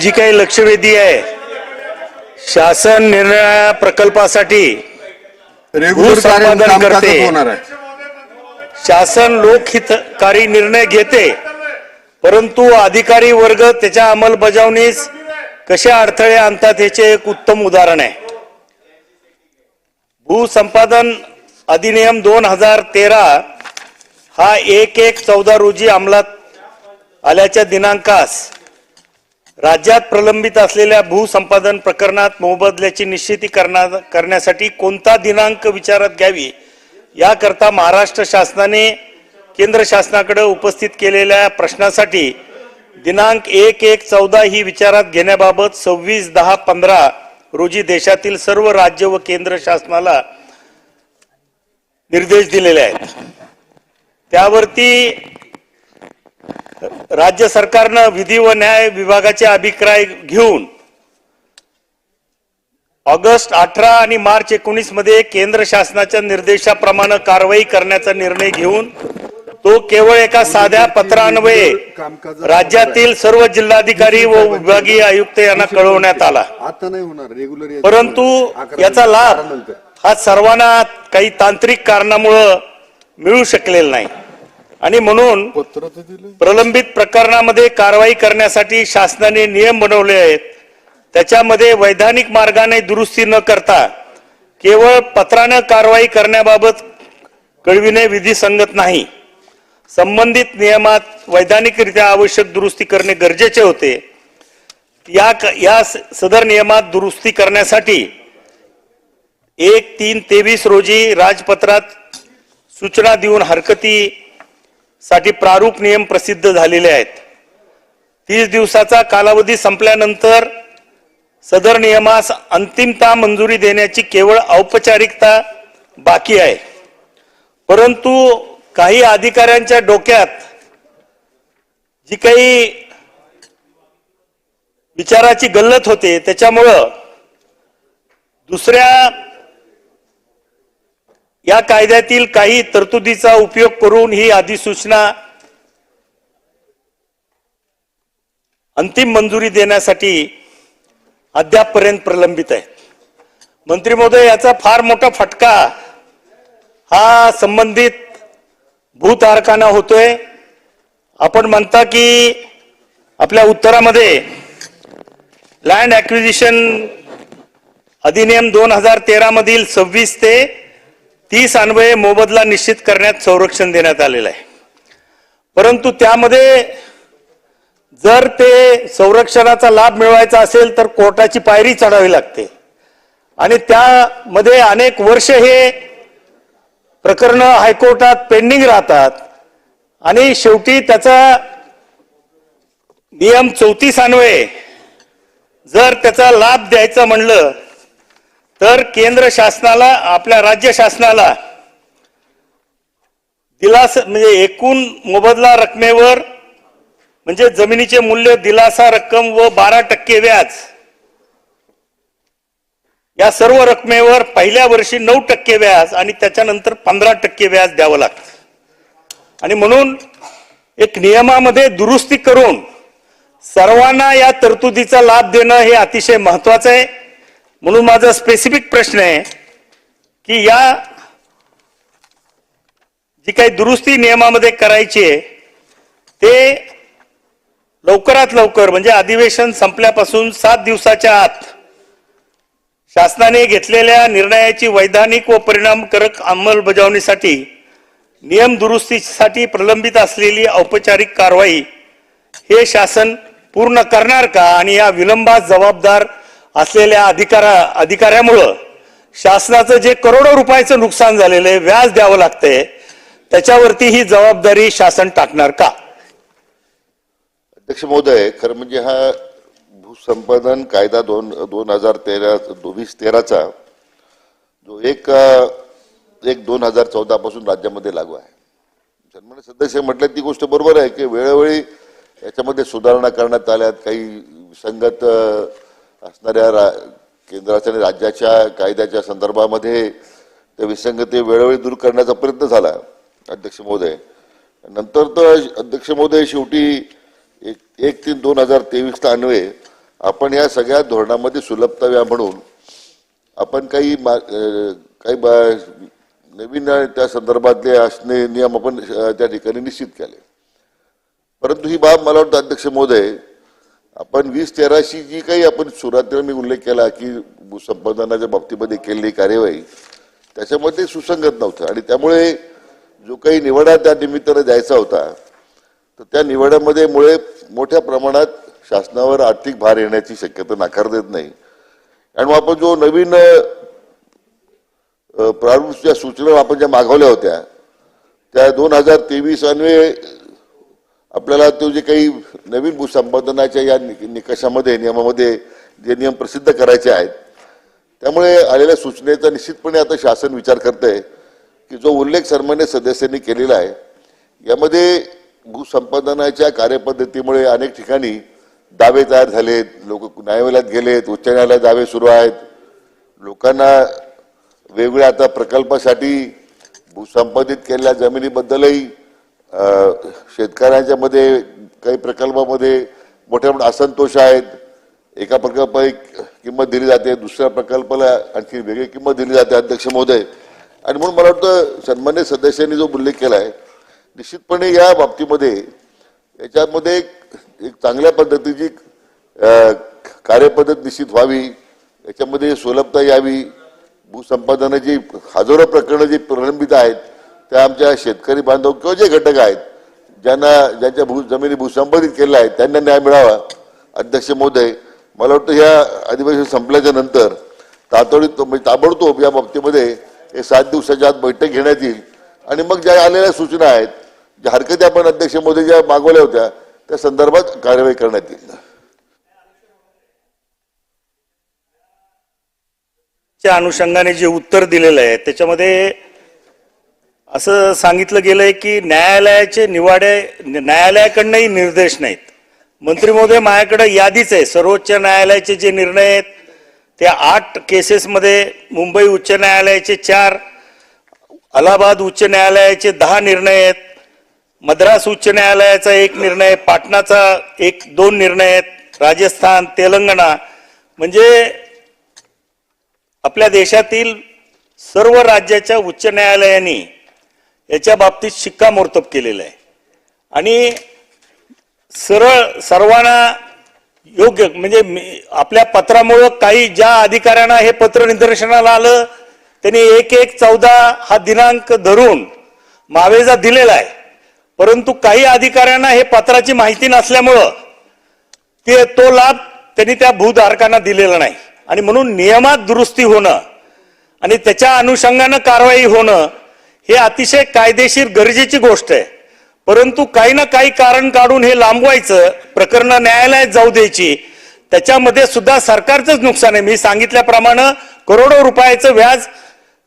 जी काही लक्षवेधी आहे शासन निर्णय प्रकल्पासाठी भूसंपादन करते. शासन लोकहितकारी निर्णय घेते परंतु अधिकारी वर्ग त्याच्या अंमलबजावणीस कशा अडथळे आणतात याचे एक उत्तम उदाहरण आहे भूसंपादन अधिनियम दोन हजार तेरा हा एक एक चौदा रोजी अंमलात आल्याच्या दिनांकास राज्यात प्रलंबित असलेल्या भूसंपादन प्रकरणात मोबदल्याची निश्चिती करणार करण्यासाठी कोणता दिनांक विचारात घ्यावी? याकरता महाराष्ट्र शासनाने केंद्र शासनाकडे उपस्थित केलेल्या प्रश्नासाठी दिनांक एक एक चौदा ही विचारात घेण्याबाबत सव्वीस दहा पंधरा रोजी देशातील सर्व राज्य व केंद्र शासनाला निर्देश दिलेले आहेत. त्यावरती राज्य सरकारनं विधी व न्याय विभागाचे अभिप्राय घेऊन ऑगस्ट अठरा आणि मार्च एकोणीसमध्ये केंद्र शासनाच्या निर्देशाप्रमाणे कारवाई करण्याचा निर्णय घेऊन तो केवळ एका साध्या पत्रान्वये राज्यातील सर्व जिल्हाधिकारी व विभागीय आयुक्त यांना कळवण्यात आला. आता नाही होणार. रेग्युलर परंतु याचा लाभ हा सर्वांना काही तांत्रिक कारणामुळं मिळू शकलेला नाही. आणि म्हणून प्रलंबित प्रकरणामध्ये कारवाई करण्यासाठी शासनाने नियम बनवले आहेत. त्याच्यामध्ये वैधानिक मार्गाने दुरुस्ती न करता केवळ पत्रानं कारवाई करण्याबाबत कळविणे विधी संगत नाही. संबंधित नियमात वैधानिकरित्या आवश्यक दुरुस्ती करणे गरजेचे होते. या या सदर नियमात दुरुस्ती करण्यासाठी एक तीन तेवीस रोजी राजपत्रात सूचना देऊन हरकती साठी प्रारूप नियम प्रसिद्ध झालेले आहेत. तीस दिवसाचा कालावधी संपल्यानंतर सदर नियमास अंतिमता मंजुरी देण्याची केवळ औपचारिकता बाकी आहे. परंतु काही अधिकाऱ्यांच्या डोक्यात जी काही विचाराची गल्लत होते त्याच्यामुळं दुसऱ्या या कायद्यातील काही तरतुदीचा उपयोग करून ही अधिसूचना अंतिम मंजुरी देण्यासाठी अद्यापपर्यंत प्रलंबित आहे. मंत्री महोदय याचा फार मोठा फटका हा संबंधित भूतारकांना होतोय. आपण म्हणता की आपल्या उत्तरामध्ये लँड ऍक्विजिशन अधिनियम दोन हजार तेरा मधील सव्वीस ते तीस अन्वये मोबदला निश्चित करण्यात संरक्षण देण्यात आलेलं आहे. परंतु त्यामध्ये जर ते संरक्षणाचा लाभ मिळवायचा असेल तर कोर्टाची पायरी चढावी लागते. आणि त्यामध्ये अनेक वर्ष हे प्रकरण हायकोर्टात पेंडिंग राहतात. आणि शेवटी त्याचा नियम चौतीस अन्वये जर त्याचा लाभ द्यायचा म्हणलं तर केंद्र शासनाला आपल्या राज्य शासनाला दिलासा म्हणजे एकूण मोबदला रकमेवर म्हणजे जमिनीचे मूल्य दिलासा रक्कम व बारा टक्के व्याज या सर्व रकमेवर पहिल्या वर्षी नऊ टक्के व्याज आणि त्याच्यानंतर पंधरा टक्के व्याज द्यावं लागतं. आणि म्हणून एक नियमामध्ये दुरुस्ती करून सर्वांना या तरतुदीचा लाभ देणं हे अतिशय महत्वाचं आहे. म्हणून माझा स्पेसिफिक प्रश्न आहे की या जी काही दुरुस्ती नियमामध्ये करायची आहे ते लवकरात लवकर म्हणजे अधिवेशन संपल्यापासून सात दिवसाच्या आत शासनाने घेतलेल्या निर्णयाची वैधानिक व परिणामकारक अंमलबजावणीसाठी नियम दुरुस्तीसाठी प्रलंबित असलेली औपचारिक कारवाई हे शासन पूर्ण करणार का? आणि या विलंबास जबाबदार असलेल्या अधिकारा अधिकाऱ्यामुळं शासनाचं जे करोडो रुपयाचं नुकसान झालेलं आहे व्याज द्यावं लागतंय त्याच्यावरती ही जबाबदारी शासन टाकणार का? अध्यक्ष महोदय खरं म्हणजे हा भूसंपादन कायदा दोन दोन हजार तेरा वीस तेराचा जो एक एक दोन हजार चौदा पासून राज्यामध्ये लागू आहे. सन्मान्य सदस्य म्हटलं ती गोष्ट बरोबर आहे की वेळोवेळी याच्यामध्ये सुधारणा करण्यात आल्यात काही संगत असणाऱ्या रा केंद्राच्या आणि राज्याच्या कायद्याच्या संदर्भामध्ये त्या विसंगती वेळोवेळी दूर करण्याचा प्रयत्न झाला अध्यक्ष महोदय. नंतर तर अध्यक्ष महोदय शेवटी एक एक तीन दोन हजार तेवीसला अन्वये आपण या सगळ्या धोरणामध्ये सुलभताव्या म्हणून आपण काही मा- काही बा- नवीन त्या संदर्भातले असणे नियम आपण त्या ठिकाणी निश्चित केले. परंतु ही बाब मला वाटतं अध्यक्ष महोदय आपण वीस तेराशी जी काही आपण सुरुवातीला मी उल्लेख केला की संपादनाच्या बाबतीमध्ये केलेली कार्यवाही त्याच्यामध्ये सुसंगत नव्हतं. आणि त्यामुळे जो काही निवडा त्या निमित्तानं जायचा होता तर त्या निवड्यामध्ये मुळे मोठ्या प्रमाणात शासनावर आर्थिक भार येण्याची शक्यता नाकार देत नाही. आणि मग आपण जो नवीन प्रारूप ज्या सूचना आपण ज्या मागवल्या होत्या त्या दोन हजार तेवीस अन्वे आपल्याला तो जे काही नवीन भूसंपादनाच्या या नि- निकषामध्ये नियमामध्ये जे नियम प्रसिद्ध करायचे आहेत त्यामुळे आलेल्या सूचनेचा निश्चितपणे आता शासन विचार करतंय की जो उल्लेख सन्मान्य सदस्यांनी केलेला आहे यामध्ये भूसंपादनाच्या कार्यपद्धतीमुळे अनेक ठिकाणी दावे तयार झालेत लोक न्यायालयात गेलेत उच्च न्यायालयात दावे सुरू आहेत. लोकांना वेगवेगळ्या आता प्रकल्पासाठी भूसंपादित केलेल्या जमिनीबद्दलही शेतकऱ्यांच्या मध्ये काही प्रकल्पामध्ये मोठ्या मोठ्या असंतोष आहेत. एका प्रकल्प एक किंमत दिली जाते दुसऱ्या प्रकल्पाला आणखी वेगळी किंमत दिली जाते अध्यक्ष महोदय. आणि म्हणून मला वाटतं सन्मान्य सदस्यांनी जो उल्लेख केला आहे निश्चितपणे या बाबतीमध्ये याच्यामध्ये एक एक चांगल्या पद्धतीची कार्यपद्धत निश्चित व्हावी. याच्यामध्ये सुलभता यावी. भूसंपादनाची हजारो प्रकरणं जी प्रलंबित आहेत त्या आमच्या शेतकरी बांधव किंवा जे घटक आहेत ज्यांना ज्यांच्या भू जमिनी भूसंपादित केल्या आहेत त्यांना न्याय मिळावा. अध्यक्ष मोदय मला वाटतं ह्या अधिवेशन संपल्याच्या नंतर तातडीत म्हणजे ताबडतोब या बाबतीमध्ये हे सात दिवसाच्या आत बैठक घेण्यात येईल. आणि मग ज्या आलेल्या सूचना आहेत ज्या हरकती आपण अध्यक्ष मोदी ज्या मागवल्या होत्या त्या संदर्भात कार्यवाही करण्यात येईल. त्या अनुषंगाने जे उत्तर दिलेलं आहे त्याच्यामध्ये असं सांगितलं गेलंय की न्यायालयाचे निवाडे न्यायालयाकडनंही निर्देश नाहीत. मंत्री महोदय माझ्याकडे यादीच आहे. सर्वोच्च न्यायालयाचे जे निर्णय आहेत त्या आठ केसेसमध्ये मुंबई उच्च न्यायालयाचे चार अलाहाबाद उच्च न्यायालयाचे दहा निर्णय आहेत मद्रास उच्च न्यायालयाचा एक निर्णय पाटणाचा एक दोन निर्णय आहेत राजस्थान तेलंगणा. म्हणजे आपल्या देशातील सर्व राज्याच्या उच्च न्यायालयांनी याच्या बाबतीत शिक्कामोर्तब केलेलं आहे. आणि सरळ सर्वांना योग्य म्हणजे आपल्या पत्रामुळं काही ज्या अधिकाऱ्यांना हे पत्र निदर्शनाला आलं त्यांनी एक एक चौदा हा दिनांक धरून मावेजा दिलेला आहे. परंतु काही अधिकाऱ्यांना हे पत्राची माहिती नसल्यामुळं ते तो लाभ त्यांनी त्या भूधारकांना दिलेला नाही. आणि म्हणून नियमात दुरुस्ती होणं आणि त्याच्या अनुषंगानं कारवाई होणं हे अतिशय कायदेशीर गरजेची गोष्ट आहे. परंतु काही ना काही कारण काढून हे लांबवायचं प्रकरण न्यायालयात जाऊ द्यायची त्याच्यामध्ये सुद्धा सरकारचंच नुकसान आहे. मी सांगितल्याप्रमाणे करोडो रुपयाचं व्याज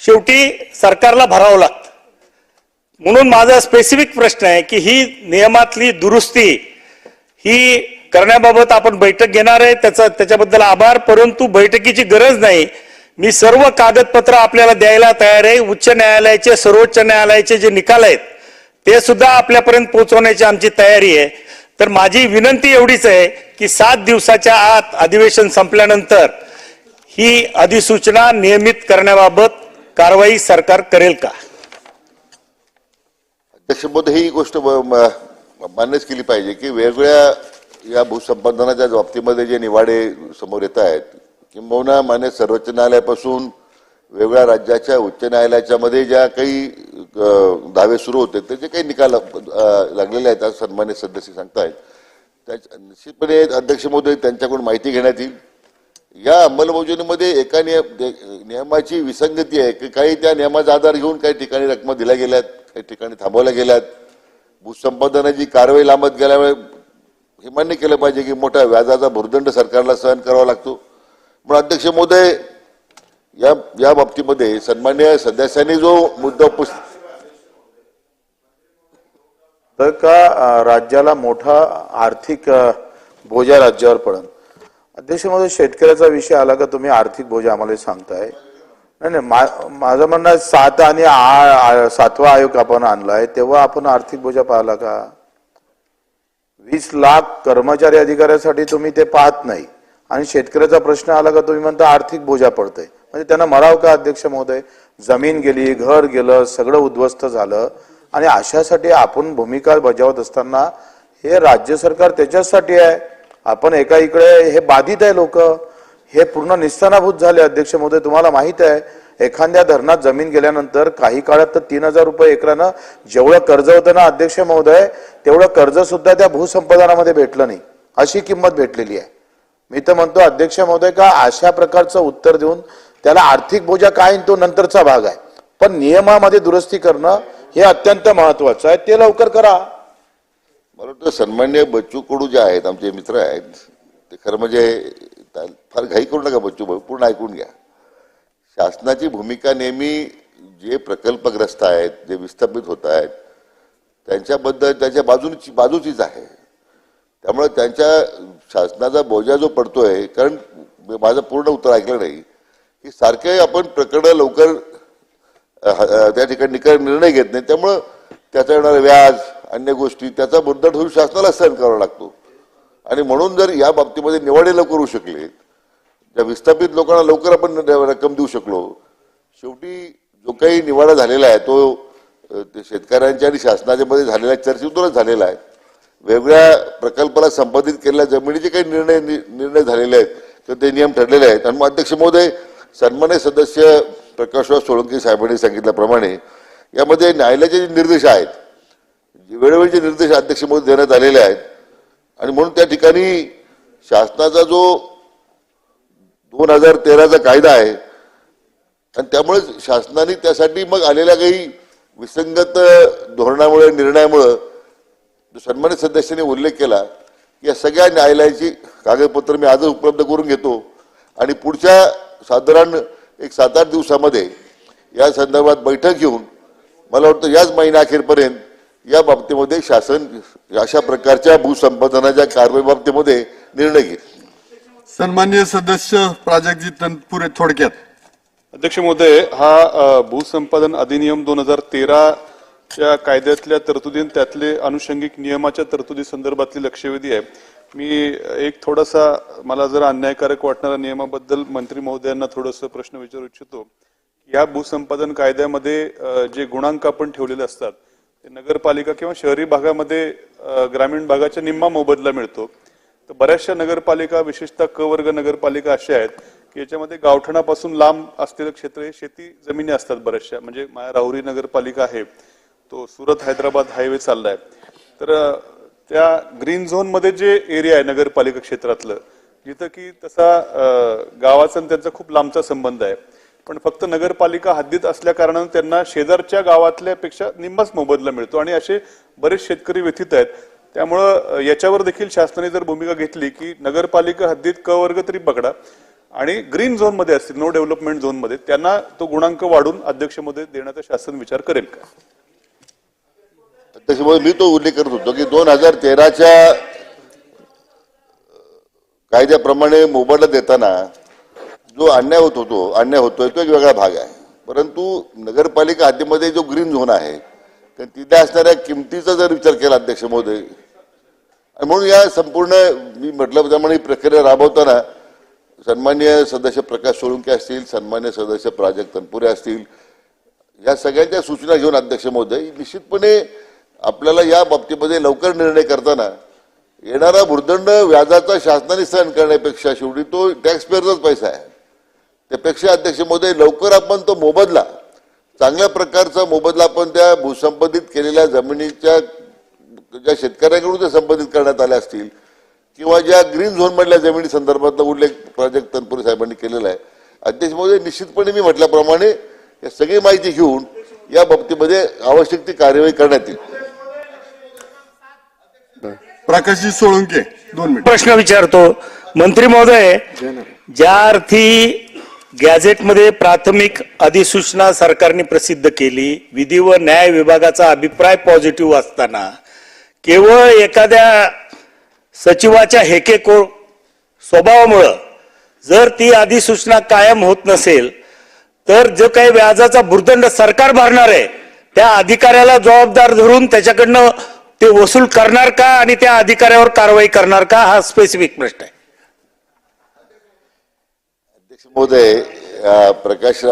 शेवटी सरकारला भरावं लागतं. म्हणून माझा स्पेसिफिक प्रश्न आहे की ही नियमातली दुरुस्ती ही करण्याबाबत आपण बैठक घेणार आहे त्याचा त्याच्याबद्दल आभार परंतु बैठकीची गरज नाही. मी सर्व कागदपत्र आपल्याला द्यायला तयार आहे. उच्च न्यायालयाचे सर्वोच्च न्यायालयाचे जे निकाल आहेत ते सुद्धा आपल्यापर्यंत पोहोचवण्याची आमची तयारी आहे. तर माझी विनंती एवढीच आहे की सात दिवसाच्या आत अधिवेशन संपल्यानंतर ही अधिसूचना नियमित करण्याबाबत कारवाई सरकार करेल का? अध्यक्ष ही गोष्ट मान्यच केली पाहिजे की वेगवेगळ्या या भूसंपादनाच्या बाबतीमध्ये जे निवाडे समोर येत आहेत किंबहुना मान्य सर्वोच्च न्यायालयापासून वेगळ्या राज्याच्या उच्च न्यायालयाच्या मध्ये ज्या काही दावे सुरू होते त्याचे काही निकाल लागलेले आहेत आज सन्मान्य सदस्य सांगतायत. त्या निश्चितपणे अध्यक्ष महोदय त्यांच्याकडून माहिती घेण्यात येईल. या अंमलबजावणीमध्ये एका नियम दे- नियमाची विसंगती आहे की काही त्या नियमाचा आधार घेऊन काही ठिकाणी रकमा दिल्या गेल्यात काही ठिकाणी थांबवल्या गेल्यात. भूसंपादनाची कारवाई लांबत गेल्यामुळे हे मान्य केलं पाहिजे की मोठ्या व्याजाचा भुर्दंड सरकारला सहन करावा लागतो. म्हणून अध्यक्ष महोदय या या बाबतीमध्ये सन्मान्य सदस्यांनी जो मुद्दा उपस्थित तर का राज्याला मोठा आर्थिक बोजा राज्यावर पडन? अध्यक्ष महोदय शेतकऱ्याचा विषय आला का? तुम्ही आर्थिक बोजा आम्हाला सांगताय. नाही नाही माझं म्हणणं आहे, सात आणि सातवा आयोग आपण आणलाय तेव्हा आपण आर्थिक बोजा पाहिला का? वीस लाख कर्मचारी अधिकाऱ्यासाठी तुम्ही ते पाहत नाही. आणि शेतकऱ्याचा प्रश्न आला का तुम्ही म्हणता आर्थिक बोजा पडतोय. म्हणजे त्यांना मराव का अध्यक्ष महोदय? जमीन गेली घर गेलं सगळं उद्ध्वस्त झालं. आणि अशासाठी आपण भूमिका बजावत असताना हे राज्य सरकार त्याच्यासाठी आहे. आपण एका इकडे हे बाधित आहे लोक. हे पूर्ण निस्तानाभूत झाले अध्यक्ष महोदय तुम्हाला माहीत आहे. एखाद्या धरणात जमीन गेल्यानंतर काही काळात तर तीन हजार रुपये एकरानं जेवढं कर्ज होतं ना अध्यक्ष महोदय तेवढं कर्ज सुद्धा त्या भूसंपादनामध्ये भेटलं नाही. अशी किंमत भेटलेली आहे. मी तर म्हणतो अध्यक्ष महोदय का अशा प्रकारचं उत्तर देऊन त्याला आर्थिक बोजा काय तो नंतरचा भाग आहे. पण नियमामध्ये दुरुस्ती करणं हे अत्यंत महत्वाचं आहे. ते लवकर करा. मला वाटतं सन्मान्य बच्चू कडू जे आहेत आमचे मित्र आहेत ते खरं म्हणजे फार घाई करू नका बच्चू भाऊ पूर्ण ऐकून घ्या. शासनाची भूमिका नेहमी जे प्रकल्पग्रस्त आहेत जे विस्थापित होत आहेत त्यांच्याबद्दल त्यांच्या बाजूची बाजूचीच आहे. त्यामुळे त्यांच्या शासनाचा बोजा जो पडतोय कारण माझं पूर्ण उत्तर ऐकलं नाही की सारखे आपण प्रकरणं लवकर त्या ठिकाणी निकाल निर्णय घेत नाही. त्यामुळं त्याचा येणारं व्याज अन्य गोष्टी त्याचा मुद्दा होऊन शासनाला सहन करावा लागतो. आणि म्हणून जर या बाबतीमध्ये निवाडे लवकर होऊ शकले त्या विस्थापित लोकांना लवकर आपण रक्कम देऊ शकलो शेवटी जो काही निवाडा झालेला आहे तो शेतकऱ्यांच्या आणि शासनाच्या मध्ये झालेल्या चर्चेतूनच झालेला आहे. वेगळ्या प्रकल्पाला संबंधित केलेल्या जमिनीचे काही निर्णय नि- निर्णय झालेले आहेत तर ते नियम ठरलेले आहेत. आणि मग अध्यक्ष महोदय सन्मान्य सदस्य प्रकाशराव सोळंकी साहेबांनी सांगितल्याप्रमाणे यामध्ये न्यायालयाचे जे निर्देश आहेत वेळोवेळी जे निर्देश अध्यक्ष महोदय देण्यात आलेले आहेत आणि म्हणून त्या ठिकाणी शासनाचा जो दोन हजार तेराचा कायदा आहे आणि त्यामुळे शासनाने त्यासाठी मग आलेल्या काही विसंगत धोरणामुळे निर्णयामुळं सन्मानित सदस्यांनी उल्लेख केला की या सगळ्या न्यायालयाची कागदपत्र मी आजच उपलब्ध करून घेतो. आणि पुढच्या साधारण एक सात आठ दिवसामध्ये या संदर्भात बैठक घेऊन मला वाटतं याच महिन्याअखेरपर्यंत या बाबतीमध्ये शासन अशा प्रकारच्या भूसंपादनाच्या कारवाई बाबतीमध्ये निर्णय घेईल. सन्मान्य सदस्य प्राजक्तजी तनपुरे थोडक्यात. अध्यक्ष महोदय हा भूसंपादन अधिनियम दोन हजार तेराच्या कायद्यातल्या तरतुदी त्यातले अनुषंगिक नियमाच्या तरतुदी संदर्भातली लक्षवेधी आहे. मी एक थोडासा मला जर अन्यायकारक वाटणाऱ्या नियमाबद्दल मंत्री महोदयांना थोडस प्रश्न विचारू इच्छितो. या भूसंपादन कायद्यामध्ये जे गुणांक आपण ठेवलेले असतात ते नगरपालिका किंवा शहरी भागामध्ये ग्रामीण भागाच्या निम्मा मोबदला मिळतो. तर बऱ्याचशा नगरपालिका विशेषतः क वर्ग नगरपालिका अशा आहेत की याच्यामध्ये गावठणापासून लांब असलेलं क्षेत्र हे शेती जमिनी असतात बऱ्याचशा. म्हणजे माया राहुरी नगरपालिका आहे तो सुरत हैदराबाद हायवे चाललाय. तर त्या ग्रीन झोनमध्ये जे एरिया आहे नगरपालिका क्षेत्रातलं जिथं की तसा गावाचा आणि त्यांचा खूप लांबचा संबंध आहे. पण फक्त नगरपालिका हद्दीत असल्या कारणानं त्यांना शेजारच्या गावातल्या पेक्षा निम्माच मोबदला मिळतो आणि असे बरेच शेतकरी व्यथित आहेत. त्यामुळं याच्यावर देखील शासनाने जर भूमिका घेतली की नगरपालिका हद्दीत क वर्ग तरी पकडा आणि ग्रीन झोनमध्ये असतील नो डेव्हलपमेंट झोनमध्ये त्यांना तो गुणांक वाढून अध्यक्षमध्ये देण्याचा शासन विचार करेल का? त्याच्यामुळे मी तो उल्लेख करत होतो की दोन हजार तेराच्या कायद्याप्रमाणे मोबदला देताना जो अन्याय होत होतो अन्याय होतोय तो एक वेगळा भाग आहे. परंतु नगरपालिका हद्दीमध्ये जो ग्रीन झोन आहे तर तिथे असणाऱ्या किमतीचा जर विचार केला अध्यक्ष महोदय आणि म्हणून या संपूर्ण मी म्हटल्याप्रमाणे ही प्रक्रिया राबवताना सन्मान्य सदस्य प्रकाश सोळुंके असतील सन्मान्य सदस्य प्राजक्त तनपुरे असतील या सगळ्यांच्या सूचना घेऊन अध्यक्ष महोदय निश्चितपणे आपल्याला या बाबतीमध्ये लवकर निर्णय करताना येणारा भूर्दंड व्याजाचा शासनाने सहन करण्यापेक्षा शेवटी तो टॅक्स पेअरचाच पैसा आहे. त्यापेक्षा अध्यक्ष मोदी लवकर आपण तो मोबदला चांगल्या प्रकारचा मोबदला आपण त्या भूसंपादित केलेल्या जमिनीच्या ज्या शेतकऱ्यांकडून ते संपादित करण्यात आल्या असतील किंवा ज्या ग्रीन झोन मधल्या जमिनी संदर्भातला उल्लेख प्राजक्त तनपुरे साहेबांनी केलेला आहे. अध्यक्ष महोदय निश्चितपणे मी म्हटल्याप्रमाणे सगळी माहिती घेऊन या बाबतीमध्ये आवश्यक ती कार्यवाही करण्यात येईल. प्रकाशजी सोळंके दोन मिनिट. प्रश्न विचारतो. मंत्री महोदय ज्या अर्थी गॅझेटमध्ये प्राथमिक अधिसूचना सरकारने प्रसिद्ध केली विधी व न्याय विभागाचा अभिप्राय पॉझिटिव्ह असताना केवळ एखाद्या सचिवाच्या हेकेको स्वभावामुळं जर ती अधिसूचना कायम होत नसेल तर जो काही व्याजाचा भुर्दंड सरकार भरणार आहे त्या अधिकाऱ्याला जबाबदार धरून त्याच्याकडनं ते वसूल करणार का आणि त्या अधिकाऱ्यावर कारवाई करणार का? हा स्पेसिफिक प्रश्न आहे. अध्यक्ष महोदय प्रकाश